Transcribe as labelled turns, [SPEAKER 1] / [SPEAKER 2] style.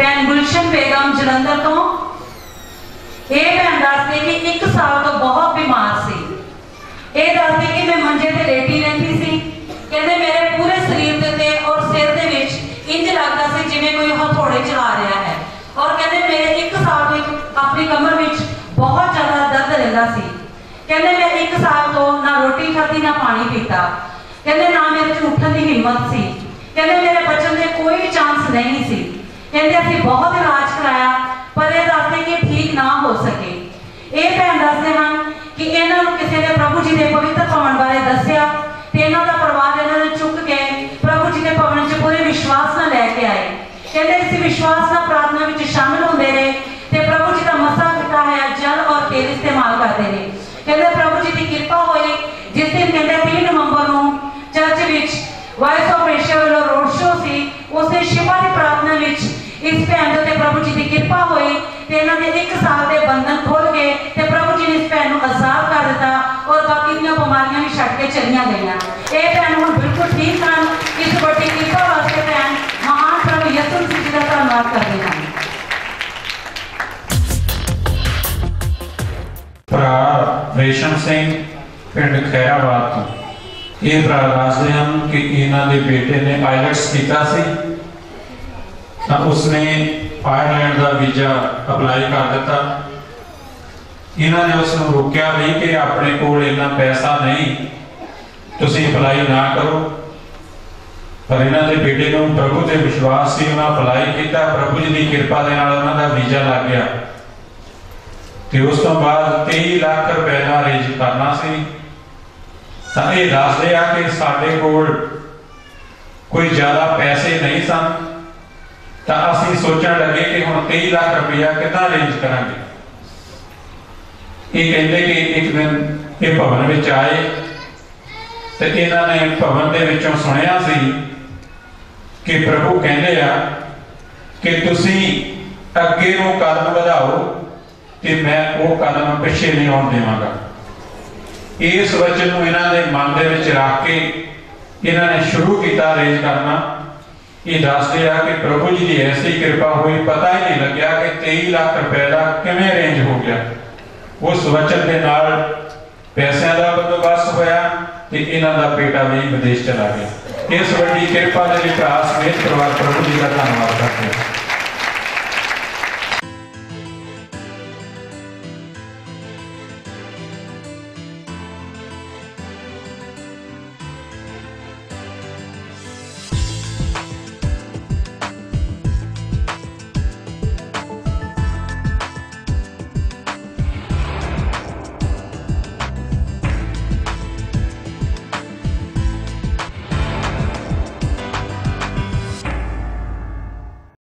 [SPEAKER 1] ਭੈਣ ਗੁਲਸ਼ਨ ਬੇਗਮ ਜਲੰਧਰ ਤੋਂ। ਇਹ ਭੈਣ ਦੱਸਦੀ ਕਿ 1 ਸਾਲ ਤੋਂ ਬਹੁਤ ਬਿਮਾਰ ਸੀ। ਇਹ ਦੱਸਦੀ ਕਿ ਮੈਂ ਮੰਜੇ ਤੇ ਲੇਟੀ ਰਹਿੰਦੀ ਸੀ। ਕਹਿੰਦੇ ਮੇਰੇ ਪੂਰੇ ਸਰੀਰ ਦੇ ਉੱਤੇ ਔਰ ਸਿਰ ਦੇ ਵਿੱਚ ਇੰਜ ਲੱਗਦਾ ਸੀ ਜਿਵੇਂ ਕੋਈ ਹਥੌੜੇ ਚਲਾ ਰਿਹਾ ਹੈ। ਔਰ ਕਹਿੰਦੇ ਮੇਰੇ 1 ਸਾਲ ਵਿੱਚ ਆਪਣੀ ਕਮਰ ਵਿੱਚ ਬਹੁਤ ਜ਼ਿਆਦਾ ਦਰਦ ਰਹਿੰਦਾ ਸੀ। ਕਹਿੰਦੇ ਮੈਂ 1 ਸਾਲ ਤੋਂ ਨਾ ਰੋਟੀ ਖਾਧੀ, ਨਾ ਪਾਣੀ ਪੀਤਾ। ਕਹਿੰਦੇ ਨਾ ਮੇਰੇ ਚ ਉੱਠਣ ਦੀ ਹਿੰਮਤ ਸੀ। ਕਹਿੰਦੇ ਮੇਰੇ ਬਚਣ ਦੇ ਕੋਈ ਚਾਂਸ ਨਹੀਂ ਸੀ। ਕਹਿੰਦੇ ਅਸੀਂ ਬਹੁਤ ਇਲਾਜ ਕਰਾਇਆ, ਪਰ ਇਹ ਦੱਸਦੇ ਕਿ ਠੀਕ ਨਾ ਹੋ ਸਕੇ। ਇਹ ਭੈਣ ਦੱਸਦੇ ਹਨ ਕਿ ਇਹਨਾਂ ਨੂੰ ਕਿਸੇ ਨੇ ਪ੍ਰਭੂ ਜੀ ਦੇ ਪਵਿੱਤਰ ਭਵਨ ਬਾਰੇ ਦੱਸਿਆ ਤੇ ਇਹਨਾਂ ਦਾ ਪਰਿਵਾਰ ਇਹਨਾਂ ਨੂੰ ਚੁੱਕ ਕੇ ਪ੍ਰਭੂ ਜੀ ਦੇ ਭਵਨ 'ਚ ਪੂਰੇ ਵਿਸ਼ਵਾਸ ਨਾਲ ਲੈ ਕੇ ਆਏ। ਕਹਿੰਦੇ ਇਸ ਵਿਸ਼ਵਾਸ ਨਾਲ ਪ੍ਰਾਰਥਨਾ ਵਿੱਚ ਸ਼ਾਮਿਲ ਹੁੰਦੇ ਰਹੇ ਤੇ ਪ੍ਰਭੂ ਜੀ ਦਾ ਮਸਾ ਕੀਤਾ ਹੋਇਆ ਜਲ ਔਰ ਤੇਲ ਇਸਤੇਮਾਲ ਕਰਦੇ ਨੇ। ਕਹਿੰਦੇ ਪ੍ਰਭੂ ਜੀ ਦੀ ਕਿਰਪਾ ਹੋਈ ਜਿਸ ਦਿਨ ਕਹਿੰਦੇ 3 ਨਵੰਬਰ ਨੂੰ ਚਰਚ ਵਿੱਚ ਵਾਇਸ ਆਫ ਏਸ਼ੀਆ ਵੱਲੋਂ ਰੋਡ ਸ਼ੋ ਸੀ, ਉਸ ਦੇ ਸ਼ਿਫਾ ਦੀ ਇਸ ਭੈਣ ਦੇ ਪ੍ਰਭੂ ਜੀ ਦੀ ਕਿਰਪਾ ਹੋਈ ਤੇ ਇਹਨਾਂ ਦੇ 1 ਸਾਲ ਦੇ ਬੰਧਨ ਖੁੱਲ ਗਏ ਤੇ ਪ੍ਰਭੂ ਜੀ ਨੇ ਇਸ ਭੈਣ ਨੂੰ ਆਜ਼ਾਦ ਕਰ ਦਿੱਤਾ ਔਰ ਬਾਕੀ ਦੀਆਂ ਬਿਮਾਰੀਆਂ ਵੀ ਛੱਡ ਕੇ ਚਲੀਆਂ ਗਈਆਂ। ਇਹ ਭੈਣ ਹੁਣ ਬਿਲਕੁਲ ਠੀਕ ਹਨ। ਇਸ ਵੱਡੀ ਕਿਰਪਾ ਵਾਸਤੇ ਭੈਣ ਮਹਾਨ ਪ੍ਰਭੂ ਯਿਸੂ ਜੀ ਦਾ ਧੰਨਵਾਦ ਕਰਦੇ ਹਨ
[SPEAKER 2] ਭਰਾ ਰੇਸ਼ਮ ਸਿੰਘ ਪਿੰਡ ਖੈਰਾਬਾਦ ਤੋਂ। ਇਹ ਭਰਾ ਦੱਸਦੇ ਹਨ ਕਿ ਇਹਨਾਂ ਦੇ ਬੇਟੇ ਨੇ ਆਈਲੈਟਸ ਕੀਤਾ ਸੀ। ਤਾਂ ਉਸਨੇ ਆਇਰਲੈਂਡ ਦਾ ਵੀਜ਼ਾ ਅਪਲਾਈ ਕਰ ਦਿੱਤਾ। ਇਹਨਾਂ ਨੇ ਉਸ ਨੂੰ ਰੋਕਿਆ ਵੀ ਕਿ ਆਪਣੇ ਕੋਲ ਇੰਨਾ ਪੈਸਾ ਨਹੀਂ, ਤੁਸੀਂ ਅਪਲਾਈ ਨਾ ਕਰੋ। ਪਰ ਇਹਨਾਂ ਦੇ ਬੇਟੇ ਨੂੰ ਪ੍ਰਭੂ ਤੇ ਵਿਸ਼ਵਾਸ ਸੀ, ਉਹਨਾਂ ਅਪਲਾਈ ਕੀਤਾ। ਪ੍ਰਭੂ ਜੀ ਦੀ ਕਿਰਪਾ ਦੇ ਨਾਲ ਉਹਨਾਂ ਦਾ ਵੀਜ਼ਾ ਲੱਗ ਗਿਆ। ਤੇ ਉਸ ਤੋਂ ਬਾਅਦ 23 ਲੱਖ ਰੁਪਏ ਦਾ ਅਰੇਂਜ ਕਰਨਾ ਸੀ। ਤਾਂ ਇਹ ਦੱਸਦੇ ਆ ਕਿ ਸਾਡੇ ਕੋਲ ਕੋਈ ਜ਼ਿਆਦਾ ਪੈਸੇ ਨਹੀਂ ਸਨ। ਤਾਂ ਅਸੀਂ ਸੋਚਣ ਲੱਗੇ ਕਿ ਹੁਣ 23 ਲੱਖ ਰੁਪਇਆ ਕਿੱਦਾਂ ਅਰੇਂਜ ਕਰਾਂਗੇ। ਇਹ ਕਹਿੰਦੇ ਕਿ ਇੱਕ ਦਿਨ ਇਹ ਭਵਨ ਵਿੱਚ ਆਏ ਤੇ ਇਹਨਾਂ ਨੇ ਭਵਨ ਦੇ ਵਿੱਚੋਂ ਸੁਣਿਆ ਸੀ ਕਿ ਪ੍ਰਭੂ ਕਹਿੰਦੇ ਆ ਕਿ ਤੁਸੀਂ ਅੱਗੇ ਨੂੰ ਕਦਮ ਵਧਾਓ ਤੇ ਮੈਂ ਉਹ ਕਦਮ ਪਿੱਛੇ ਨਹੀਂ ਆਉਣ ਦੇਵਾਂਗਾ। ਇਸ ਵਚਨ ਨੂੰ ਇਹਨਾਂ ਦੇ ਮਨ ਦੇ ਵਿੱਚ ਰੱਖ ਕੇ ਇਹਨਾਂ ਨੇ ਸ਼ੁਰੂ ਕੀਤਾ ਅਰੇਂਜ ਕਰਨਾ। ਇਹ ਦੱਸਦੇ ਆ ਕਿ ਪ੍ਰਭੂ ਜੀ ਦੀ ਐਸੀ ਕਿਰਪਾ ਹੋਈ, ਪਤਾ ਹੀ ਨਹੀਂ ਲੱਗਿਆ ਕਿ 23 ਲੱਖ ਰੁਪਏ ਦਾ ਕਿਵੇਂ ਅਰੇਂਜ ਹੋ ਗਿਆ। ਉਸ ਵਚਨ ਦੇ ਨਾਲ ਪੈਸਿਆਂ ਦਾ ਬੰਦੋਬਸਤ ਹੋਇਆ ਤੇ ਇਹਨਾਂ ਦਾ ਬੇਟਾ ਵੀ ਵਿਦੇਸ਼ ਚਲਾ ਗਿਆ। ਇਸ ਵੱਡੀ ਕਿਰਪਾ ਦੇ ਲਈ ਭਰਾ ਸਮੇਤ ਪਰਿਵਾਰ ਪ੍ਰਭੂ ਜੀ ਦਾ ਧੰਨਵਾਦ ਕਰਦੇ ਹਾਂ।